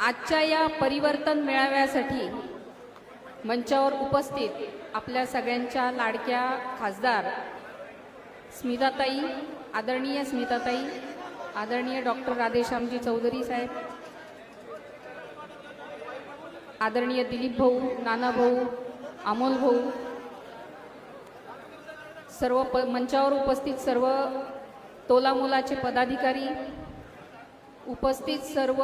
आजच्या या परिवर्तन मेळाव्यासाठी मंचावर उपस्थित आपल्या सगळ्यांच्या लाडक्या खासदार स्मिताताई आदरणीय स्मिताताई आदरणीय डॉक्टर राधेश्यामजी चौधरी साहेब आदरणीय दिलीप भाऊ नाना भाऊ अमोल भाऊ सर्व प मंचावर उपस्थित सर्व तोलामोलाचे पदाधिकारी उपस्थित सर्व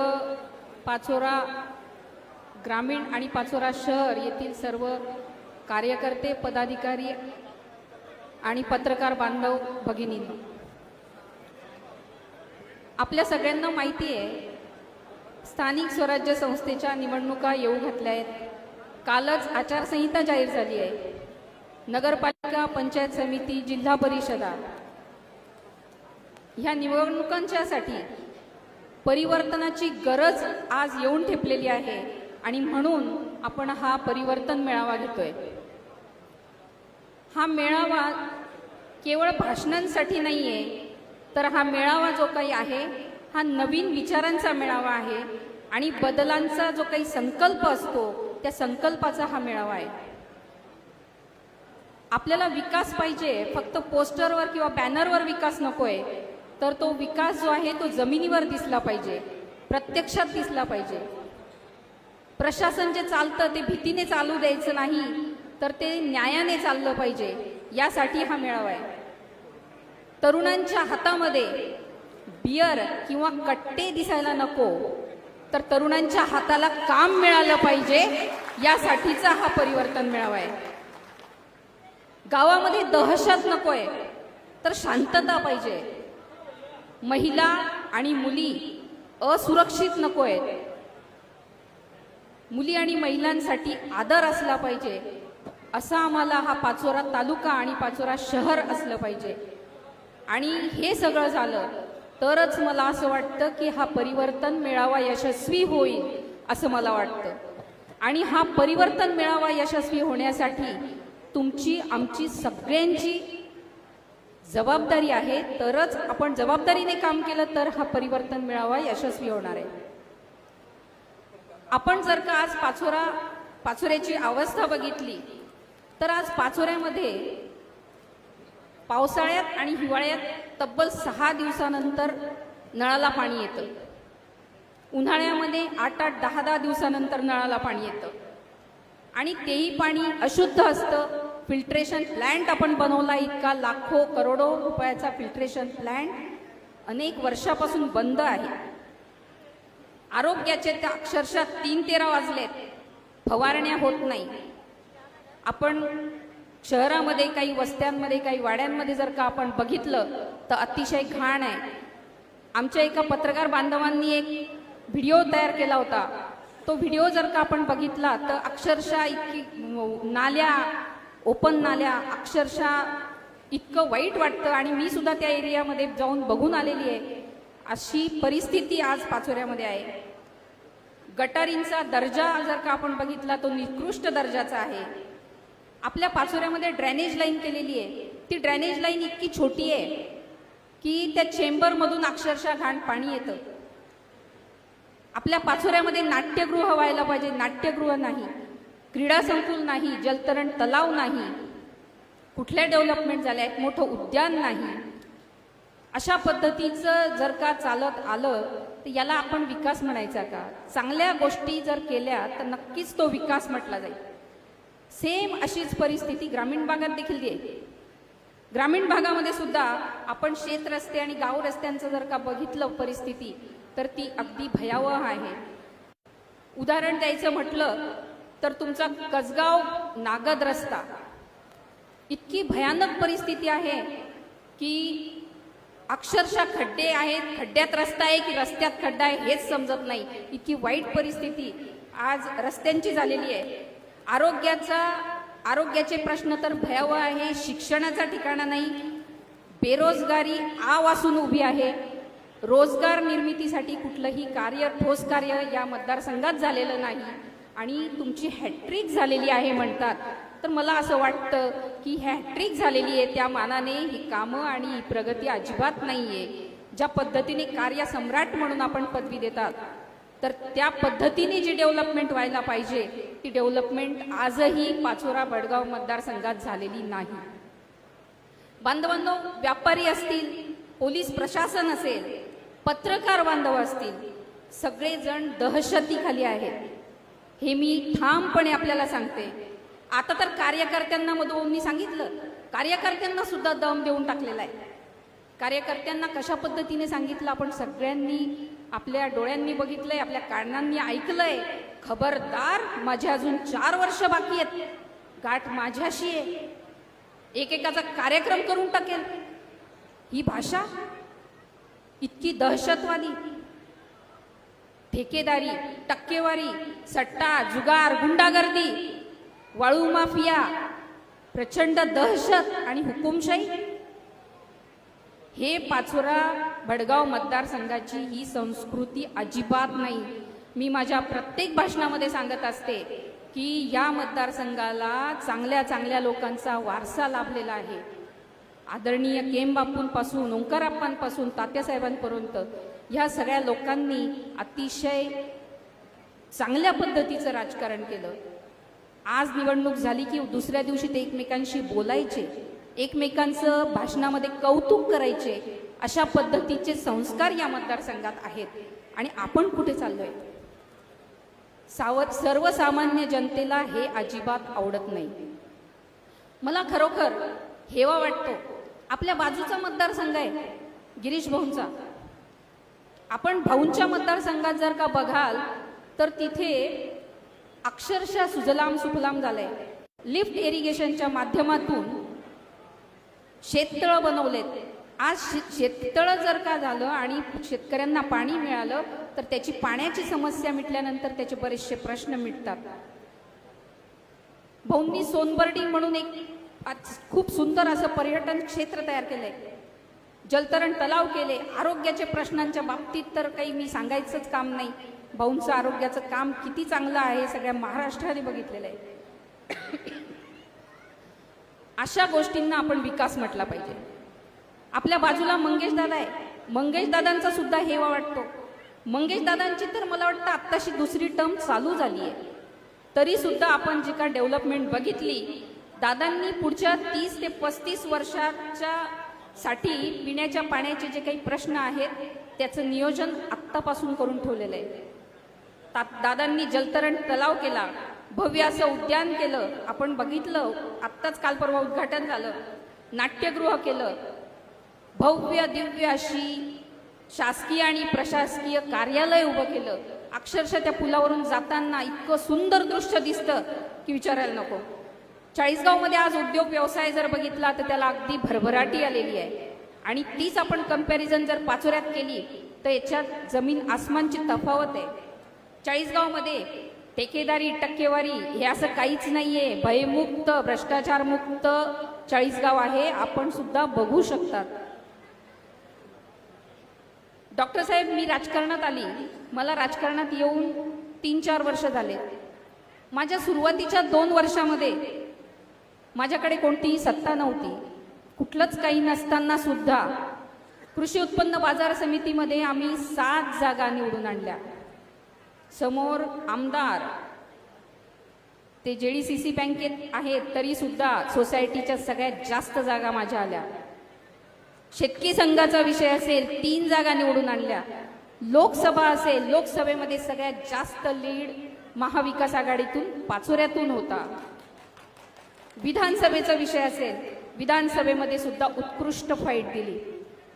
पाचोरा ग्रामीण आणि पाचोरा शहर येथील सर्व कार्यकर्ते पदाधिकारी आणि पत्रकार बांधव भगिनी. आपल्या सगळ्यांना माहिती आहे स्थानिक स्वराज्य संस्थेच्या निवडणुका येऊ घातल्या आहेत. कालच आचारसंहिता जाहीर झाली आहे. नगरपालिका पंचायत समिती जिल्हा परिषदा. ह्या निवडणुकांच्यासाठी परिवर्तनाची गरज आज येऊन ठेपलेली आहे आणि म्हणून आपण हा परिवर्तन मेळावा घेतोय. हा मेळावा केवळ भाषणांसाठी नाही आहे तर हा मेळावा जो काही आहे हा नवीन विचारांचा मेळावा आहे आणि बदलांचा जो काही संकल्प असतो त्या संकल्पाचा हा मेळावा आहे. आपल्याला विकास पाहिजे फक्त पोस्टरवर किंवा बॅनरवर विकास नकोय तर तो विकास जो आहे तो जमिनीवर दिसला पाहिजे प्रत्यक्षात दिसला पाहिजे. प्रशासन जे चालतं ते भीतीने चालू द्यायचं नाही तर ते न्यायाने चाललं पाहिजे यासाठी हा मेळावा आहे. तरुणांच्या हातामध्ये बियर किंवा कट्टे दिसायला नको तर तरुणांच्या हाताला काम मिळालं पाहिजे यासाठीचा हा परिवर्तन मेळावा आहे. गावामध्ये दहशत नकोय तर शांतता पाहिजे. महिला आणि मुली असुरक्षित नको आहेत मुली आणि महिलांसाठी आदर असला पाहिजे असा आम्हाला हा पाचोरा तालुका आणि पाचोरा शहर असलं पाहिजे. आणि हे सगळं झालं तरच मला असं वाटतं की हा परिवर्तन मेळावा यशस्वी होईल असं मला वाटतं. आणि हा परिवर्तन मेळावा यशस्वी होण्यासाठी तुमची आमची सगळ्यांची जबाबदारी आहे तरच आपण जबाबदारीने काम केलं तर हा परिवर्तन मिळावा यशस्वी होणार आहे. आपण जर का आज पाचोरा पाचोऱ्याची अवस्था बघितली तर आज पाचोऱ्यामध्ये पावसाळ्यात आणि हिवाळ्यात तब्बल सहा दिवसानंतर नळाला पाणी येतं. उन्हाळ्यामध्ये आठ आठ दहा दहा दिवसानंतर नळाला पाणी येतं. आणि तेही पाणी अशुद्ध असतं फिल्ट्रेशन प्लॅन्ट आपण बनवला इतका लाखो करोडो रुपयाचा फिल्ट्रेशन प्लॅन्ट अनेक वर्षापासून बंद आहे. आरोग्याचे त्या अक्षरशः तीन तेरा वाजलेत. फवारण्या होत नाही. आपण शहरामध्ये काही वस्त्यांमध्ये काही वाड्यांमध्ये जर का आपण बघितलं तर अतिशय घाण आहे. आमच्या एका पत्रकार बांधवांनी एक व्हिडिओ तयार केला होता. तो व्हिडिओ जर का आपण बघितला तर अक्षरशः इतकी नाल्या ओपन नाल्या अक्षरशः इतकं वाईट वाटतं आणि मी सुद्धा त्या एरियामध्ये जाऊन बघून आलेली आहे. अशी परिस्थिती आज पाचोऱ्यामध्ये आहे. गटारींचा दर्जा जर का आपण बघितला तो निकृष्ट दर्जाचा आहे. आपल्या पाचोऱ्यामध्ये ड्रेनेज लाईन केलेली आहे. ती ड्रेनेज लाईन इतकी छोटी आहे की त्या चेंबरमधून अक्षरशः घाण पाणी येतं. आपल्या पाचोऱ्यामध्ये नाट्यगृह व्हायला पाहिजे नाट्यगृह नाही. क्रीडा संकुल नाही जलतरण तलाव नाही कुठल्या डेव्हलपमेंट झाल्या आहेत मोठं उद्यान नाही. अशा पद्धतीचं जर का चालत आलं तर याला आपण विकास म्हणायचा का? चांगल्या गोष्टी जर केल्या तर नक्कीच तो विकास म्हटला जाईल. सेम अशीच परिस्थिती ग्रामीण भागात देखील आहे. ग्रामीण भागामध्ये सुद्धा आपण शेत रस्ते आणि गाव रस्त्यांचं जर का बघितलं परिस्थिती तर ती अगदी भयावह आहे. उदाहरण द्यायचं म्हटलं तर तुमचा कसगाव नागद रस्ता इतकी भयानक परिस्थिती आहे की अक्षरशः खड्डे आहेत खड्ड्यात रस्ता आहे की रस्त्यात खड्डा आहे हेच समजत नाही. इतकी वाईट परिस्थिती आज रस्त्यांची झालेली आहे. आरोग्याचा आरोग्याचे प्रश्न तर भयावह आहे शिक्षणाचा ठिकाणा नाही. बेरोजगारी आव असून उभी आहे. रोजगार निर्मितीसाठी कुठलंही कार्य ठोस कार्य या मतदारसंघात झालेलं नाही. आणि तुमची हॅट्रिक झालेली आहे म्हणतात. तर मला असं वाटतं की हॅट्रिक झालेली आहे त्या मानाने ही कामं आणि ही प्रगती अजिबात नाही आहे ज्या पद्धतीने कार्य सम्राट म्हणून आपण पदवी देतात तर त्या पद्धतीने जी डेव्हलपमेंट व्हायला पाहिजे ती डेव्हलपमेंट आजही पाचोरा बडगाव मतदारसंघात झालेली नाही. बांधवांनो व्यापारी असतील पोलीस प्रशासन असेल पत्रकार बांधव असतील सगळेजण दहशतीखाली आहेत. हे मी ठामपणे आपल्याला सांगते. आता तर कार्यकर्त्यांना मधून मी सांगितलं. कार्यकर्त्यांना सुद्धा दम देऊन टाकलेला आहे. कार्यकर्त्यांना कशा पद्धतीने सांगितलं आपण सगळ्यांनी आपल्या डोळ्यांनी बघितलंय आपल्या कारणांनी ऐकलंय. खबरदार माझे अजून चार वर्ष बाकी आहेत. गाठ माझ्याशी आहे. एकेकाचा कार्यक्रम करून टाकेल. ही भाषा इतकी दहशतवादी ठेकेदारी टक्केवारी सट्टा जुगार गुंडागर्दी वाळू माफिया प्रचंड दहशत आणि हुकुमशाही. हे पाचोरा भडगाव मतदारसंघाची ही संस्कृती अजिबात नाही. मी माझ्या प्रत्येक भाषणामध्ये सांगत असते की या मतदारसंघाला चांगल्या चांगल्या लोकांचा वारसा लाभलेला आहे. आदरणीय केम बापूंपासून ओंकाराप्पांपासून तात्यासाहेबांपर्यंत ह्या सगळ्या लोकांनी अतिशय चांगल्या पद्धतीचं राजकारण केलं. आज निवडणूक झाली की दुसऱ्या दिवशी ते एकमेकांशी बोलायचे एकमेकांचं भाषणामध्ये कौतुक करायचे अशा पद्धतीचे संस्कार या मतदारसंघात आहेत. आणि आपण कुठे चाललोय? सावध सर्वसामान्य जनतेला हे अजिबात आवडत नाही. मला खरोखर हेवा वाटतो. आपल्या बाजूचा मतदारसंघ आहे गिरीश भाऊंचा. आपण भाऊंच्या मतदारसंघात जर का बघाल तर तिथे अक्षरशः सुजलाम सुफलाम झालंय. लिफ्ट इरिगेशनच्या माध्यमातून शेततळं बनवलेत. आज शे- शेततळं जर का झालं आणि शेतकऱ्यांना पाणी मिळालं तर त्याची पाण्याची समस्या मिटल्यानंतर त्याचे बरेचसे प्रश्न मिटतात. भाऊंनी सोनबर्डी म्हणून एक आज खूप सुंदर असं पर्यटन क्षेत्र तयार केलंय. जलतरण तलाव केले. आरोग्याचे प्रश्नांच्या बाबतीत तर काही मी सांगायचंच काम नाही. भाऊंचं आरोग्याचं काम किती चांगलं आहे हे सगळ्या महाराष्ट्राने बघितलेलं आहे. अशा गोष्टींना आपण विकास म्हटला पाहिजे. आपल्या बाजूला मंगेशदादा आहे. मंगेशदादांचा सुद्धा हेवा वाटतो. मंगेशदादांची तर मला वाटतं आत्ताशी दुसरी टर्म चालू झाली आहे. तरी सुद्धा आपण जी का डेव्हलपमेंट बघितली दादांनी पुढच्या तीस ते पस्तीस वर्षाच्या साठी पिण्याच्या पाण्याचे जे काही प्रश्न आहेत त्याचं नियोजन आत्तापासून करून ठेवलेलं आहे. ता- दादांनी जलतरण तलाव केला भव्य असं उद्यान केलं आपण बघितलं आत्ताच काल परवा उद्घाटन झालं नाट्यगृह केलं. भव्य दिव्य अशी शासकीय आणि प्रशासकीय कार्यालय उभं केलं. अक्षरशः त्या पुलावरून जाताना इतकं सुंदर दृश्य दिसतं की विचारायला नको. चाळीसगावमध्ये आज उद्योग व्यवसाय जर बघितला तर त्याला अगदी भरभराटी आलेली आहे. आणि तीच आपण कंपॅरिझन जर पाचोऱ्यात केली तर याच्यात जमीन आसमानची तफावत आहे. चाळीसगावमध्ये ठेकेदारी टक्केवारी हे असं काहीच नाही आहे भयमुक्त भ्रष्टाचारमुक्त चाळीसगाव आहे. आपण सुद्धा बघू शकतात. डॉक्टर साहेब मी राजकारणात आली. मला राजकारणात येऊन तीन चार वर्ष झाले. माझ्या सुरुवातीच्या दोन वर्षामध्ये माझ्याकडे कोणतीही सत्ता नव्हती. कुठलंच काही नसताना सुद्धा कृषी उत्पन्न बाजार समितीमध्ये आम्ही सात जागा निवडून आणल्या. समोर आमदार ते जे डी सी सी बँकेत आहेत तरी सुद्धा सोसायटीच्या सगळ्यात जास्त जागा माझ्या आल्या. शेतकी संघाचा विषय असेल तीन जागा निवडून आणल्या. लोकसभा असेल लोकसभेमध्ये सगळ्यात जास्त लीड महाविकास आघाडीतून पाचोऱ्यातून होता. विधानसभेचा विषय असेल विधानसभेमध्ये सुद्धा उत्कृष्ट फाईट दिली.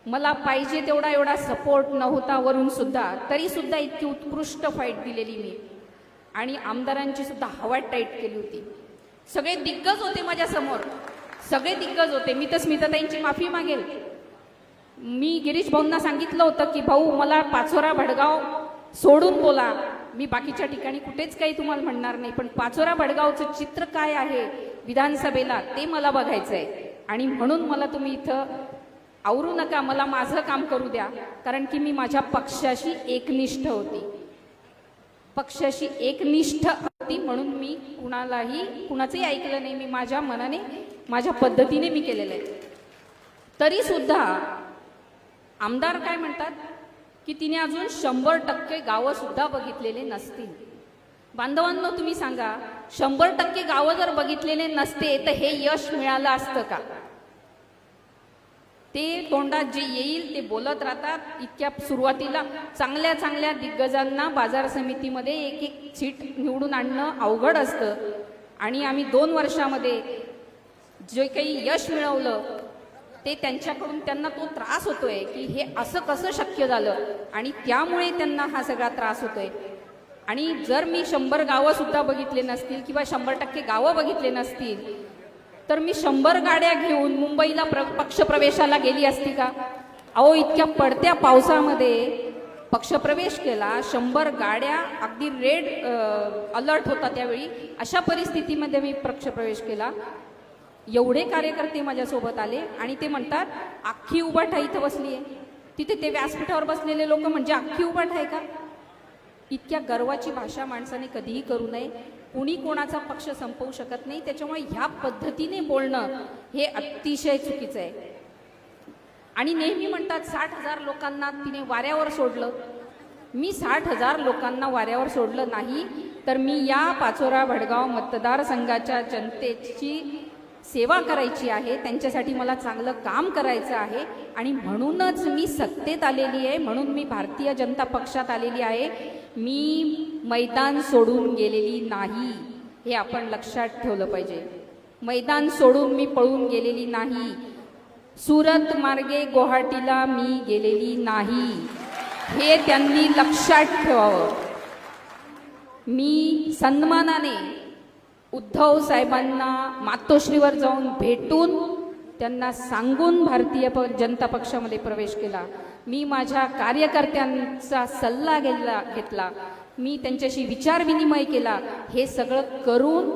मला पाहिजे तेवढा एवढा सपोर्ट नव्हता वरून सुद्धा तरी सुद्धा इतकी उत्कृष्ट फाईट दिलेली मी. आणि आमदारांची सुद्धा हवा टाईट केली होती. सगळे दिग्गज होते माझ्यासमोर. सगळे दिग्गज होते. मी तर स्मिताताईंची माफी मागेल. मी गिरीश भाऊंना सांगितलं होतं की भाऊ मला पाचोरा भडगाव सोडून बोला. मी बाकीच्या ठिकाणी कुठेच काही तुम्हाला म्हणणार नाही पण पाचोरा भडगावचं चित्र काय आहे? विधानसभेला ते मला बघायचं आहे आणि म्हणून मला तुम्ही इथं आवरू नका मला माझं काम करू द्या कारण की मी माझ्या पक्षाशी एकनिष्ठ होती. पक्षाशी एकनिष्ठ होती म्हणून मी कुणालाही कुणाचंही ऐकलं नाही मी माझ्या मनाने माझ्या पद्धतीने मी केलेलं आहे. तरी सुद्धा आमदार काय म्हणतात की तिने अजून शंभर टक्के गावंसुद्धा बघितलेले नसतील. बांधवांनो तुम्ही सांगा शंभर टक्के गावं जर बघितलेले नसते तर हे यश मिळालं असतं का? ते तोंडात जे येईल ते बोलत राहतात. इतक्या सुरुवातीला चांगल्या चांगल्या दिग्गजांना बाजार समितीमध्ये एक एक सीट निवडून आणणं अवघड असतं. आणि आम्ही दोन वर्षामध्ये जे काही यश मिळवलं ते त्यांच्याकडून त्यांना तो त्रास होतोय की हे असं कसं शक्य झालं? आणि त्यामुळे त्यांना हा सगळा त्रास होतोय. आणि जर मी शंभर गावंसुद्धा बघितले नसतील किंवा शंभर टक्के गावं बघितले नसतील तर मी शंभर गाड्या घेऊन मुंबईला प्र पक्षप्रवेशाला गेली असती का? अहो इतक्या पडत्या पावसामध्ये पक्षप्रवेश केला शंभर गाड्या अगदी रेड अलर्ट होता त्यावेळी. अशा परिस्थितीमध्ये मी पक्षप्रवेश केला. एवढे कार्यकर्ते माझ्यासोबत आले आणि ते म्हणतात अख्खी उभाठा इथं बसली आहे तिथे ते व्यासपीठावर बसलेले लोक म्हणजे अख्खी उभट आहे का? इतक्या गर्वाची भाषा माणसाने कधीही करू नये. कुणी कोणाचा पक्ष संपवू शकत नाही. त्याच्यामुळे ह्या पद्धतीने बोलणं हे अतिशय चुकीचं आहे. आणि नेहमी म्हणतात साठ हजार लोकांना तिने वाऱ्यावर सोडलं. मी साठ हजार लोकांना वाऱ्यावर सोडलं नाही तर मी या पाचोरा भडगाव मतदारसंघाच्या जनतेची सेवा करायची आहे. त्यांच्यासाठी मला चांगलं काम करायचं आहे. आणि म्हणूनच मी सत्तेत आलेली आहे. म्हणून मी भारतीय जनता पक्षात आलेली आहे. मी मैदान सोडून गेलेली नाही हे आपण लक्षात ठेवलं पाहिजे. मैदान सोडून मी पळून गेलेली नाही. सुरत मार्गे गुवाहाटीला मी गेलेली नाही. हे त्यांनी लक्षात ठेवावं. मी सन्मानाने उद्धव साहेबांना मातोश्रीवर जाऊन भेटून त्यांना सांगून भारतीय प जनता पक्षामध्ये प्रवेश केला. मी माझ्या कार्यकर्त्यांचा सल्ला गेला घेतला. मी त्यांच्याशी विचारविनिमय केला. हे सगळं करून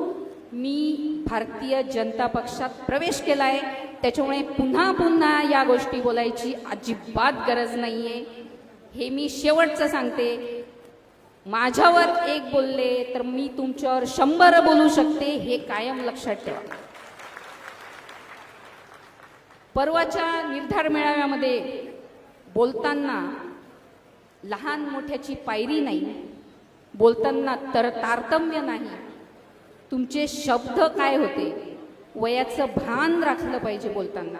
मी भारतीय जनता पक्षात प्रवेश केला आहे त्याच्यामुळे पुन्हा पुन्हा या गोष्टी बोलायची अजिबात गरज नाही आहे हे मी शेवटचं सांगते. माझ्यावर एक बोलले तर मी तुमच्यावर शंभर बोलू शकते हे कायम लक्षात ठेवा. परवाच्या निर्धार मेळाव्यामध्ये बोलताना लहान मोठ्याची पायरी नाही बोलताना तर तारतम्य नाही. तुमचे शब्द काय होते? वयाचं भान राखलं पाहिजे बोलताना.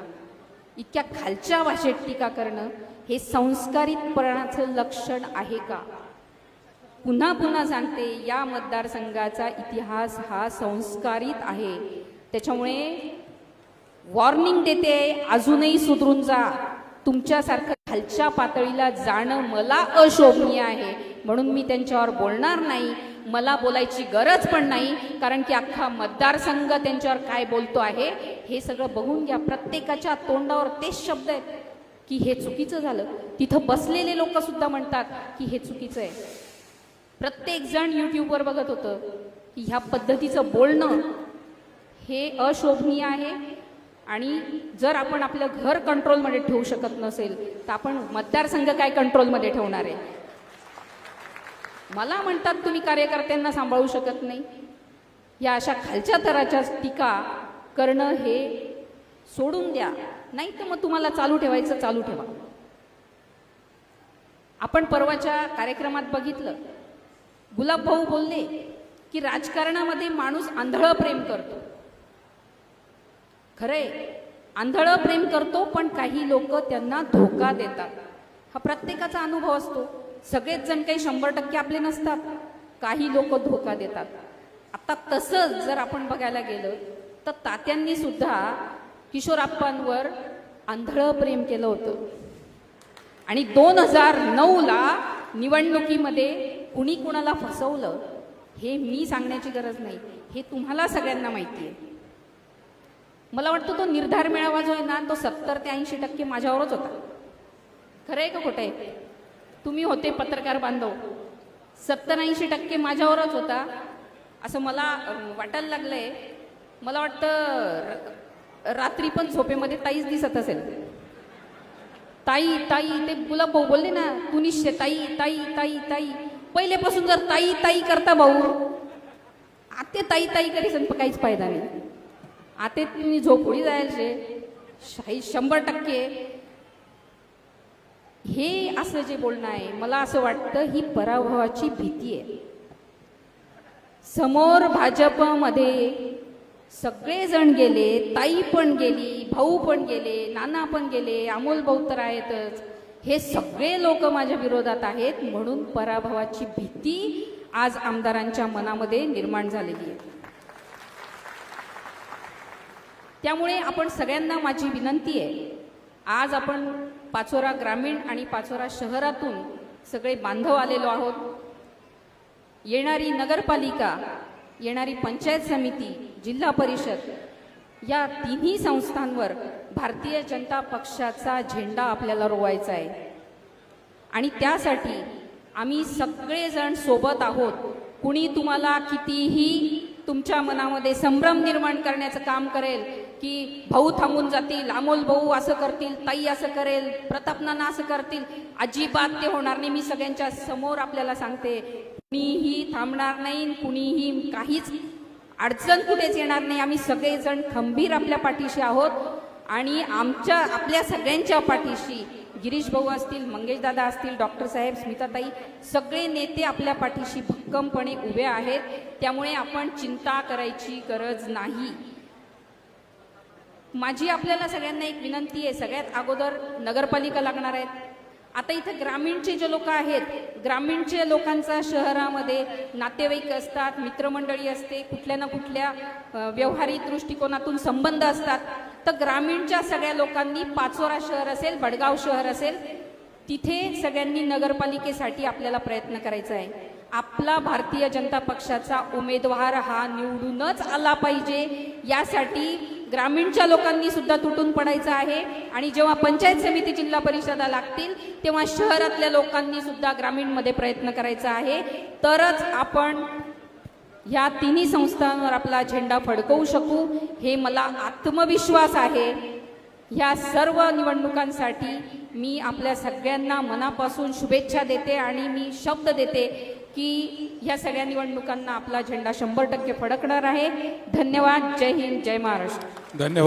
इतक्या खालच्या भाषेत टीका करणं हे संस्कारितपणाचं लक्षण आहे का? पुन्हा पुन्हा सांगते या मतदारसंघाचा इतिहास हा संस्कारित आहे. त्याच्यामुळे वॉर्निंग देते अजूनही सुधरून जा. तुमच्यासारखं खालच्या पातळीला जाणं मला अशोभनीय आहे. म्हणून मी त्यांच्यावर बोलणार नाही. मला बोलायची गरज पण नाही. कारण की अख्खा मतदारसंघ त्यांच्यावर काय बोलतो आहे हे सगळं बघून घ्या. प्रत्येकाच्या तोंडावर तेच शब्द आहेत की हे चुकीचं झालं. तिथं बसलेले लोक सुद्धा म्हणतात की हे चुकीचं आहे. प्रत्येक जण युट्यूबवर बघत होतं की ह्या पद्धतीचं बोलणं हे अशोभनीय आहे. आणि जर आपण आपलं घर कंट्रोलमध्ये ठेवू शकत नसेल तर आपण मतदारसंघ काय कंट्रोलमध्ये ठेवणार आहे? मला म्हणतात तुम्ही कार्यकर्त्यांना सांभाळू शकत नाही. या अशा खालच्या थराच्या टीका करणं हे सोडून द्या. नाही तर मग तुम्हाला चालू ठेवायचं चालू ठेवा. आपण परवाच्या कार्यक्रमात बघितलं. गुलाबभाऊ बोलले की राजकारणामध्ये माणूस आंधळं प्रेम करतो. खरंय आंधळं प्रेम करतो पण काही लोक त्यांना धोका देतात. हा प्रत्येकाचा अनुभव असतो. सगळेच जण काही शंभर टक्के आपले नसतात. काही लोक धोका देतात. आता तसंच जर आपण बघायला गेलं तर तात्यांनी सुद्धा किशोराप्पांवर आंधळं प्रेम केलं होतं. आणि दोन हजार नऊला निवडणुकीमध्ये कुणी कुणाला फसवलं हे मी सांगण्याची गरज नाही. हे तुम्हाला सगळ्यांना माहिती आहे मला वाटतं तो निर्धार मेळावा जो आहे ना तो सत्तर ते ऐंशी टक्के माझ्यावरच होता. खरं आहे का खोटं आहे? तुम्ही होते पत्रकार बांधव. सत्तर ऐंशी टक्के माझ्यावरच होता. असं मला वाटायला वाटायला लागलंय. मला वाटतं रात्री पण झोपेमध्ये ताईच दिसत असेल. ताई ताई ते गुलाब भाऊ बोलले ना तू निश्चय ताई ताई ताई ताई. पहिलेपासून जर ताई ताई करता भाऊ आते ताई ताई करी काहीच फायदा नाही. आते तुम्ही झोपोळी जायचे. शाही शंभर टक्के. हे असं जे बोलणं आहे मला असं वाटतं ही पराभवाची भीती आहे. समोर भाजपमध्ये सगळेजण गेले ताई पण गेली भाऊ पण गेले नाना पण गेले अमोल भाऊ तर आहेतच. हे सगळे लोक माझ्या विरोधात आहेत म्हणून पराभवाची भीती आज आमदारांच्या मनामध्ये निर्माण झालेली आहे. त्यामुळे आपण सगळ्यांना माझी विनंती आहे. आज आपण पाचोरा ग्रामीण आणि पाचोरा शहरातून सगळे बांधव आलेलो आहोत. येणारी नगरपालिका येणारी पंचायत समिती जिल्हा परिषद या तिन्ही संस्थांवर भारतीय जनता पक्षाचा झेंडा आपल्याला रोवायचा आहे. आणि त्यासाठी आम्ही सगळेजण सोबत आहोत. कुणी तुम्हाला कितीही तुमच्या मनामध्ये संभ्रम निर्माण करण्याचं काम करेल की भाऊ थांबून जातील अमोल भाऊ असं करतील ताई असं करेल प्रतापनाना असं करतील अजिबात ते होणार नाही. मी सगळ्यांच्या समोर आपल्याला सांगते कुणीही थांबणार नाही कुणीही काहीच अडचण कुठेच येणार नाही. आम्ही सगळेजण खंबीर आपल्या पाठीशी आहोत आणि आमच्या आपल्या सगळ्यांच्या पाठीशी गिरीश भाऊ असतील मंगेश दादा असतील डॉक्टर साहेब स्मिताताई सगळे नेते आपल्या पाठीशी भक्कमपणे उभे आहेत. त्यामुळे आपण चिंता करायची गरज नाही. माझी आपल्याला सगळ्यांना एक विनंती आहे सगळ्यात अगोदर नगरपालिका लागणार आहेत. आता इथे ग्रामीणचे जे लोक आहेत ग्रामीणच्या लोकांचा शहरामध्ये नातेवाईक असतात मित्रमंडळी असते कुठल्या ना कुठल्या व्यवहारिक दृष्टिकोनातून संबंध असतात. तर ग्रामीणच्या सगळ्या लोकांनी पाचोरा शहर असेल भडगाव शहर असेल तिथे सगळ्यांनी नगरपालिकेसाठी आपल्याला प्रयत्न करायचा आहे. आपला भारतीय जनता पक्षाचा उमेदवार हा निवडूनच आला पाहिजे यासाठी ग्रामीणच्या लोकांनी सुद्धा तुटून पडायचं आहे. आणि जेव्हा पंचायत समिती जिल्हा परिषदा लागतील तेव्हा शहरातल्या लोकांनी सुद्धा ग्रामीणमध्ये प्रयत्न करायचा आहे. तरच आपण ह्या तिन्ही संस्थांवर आपला झेंडा फडकवू शकू. हे मला आत्मविश्वास आहे. ह्या सर्व निवडणुकांसाठी मी आपल्या सगळ्यांना मनापासून शुभेच्छा देते आणि मी शब्द देते. की ह्या सगळ्या निवडणुकांना आपला झेंडा शंभर टक्के फडकणार आहे. धन्यवाद. जय हिंद. जय महाराष्ट्र. धन्यवाद.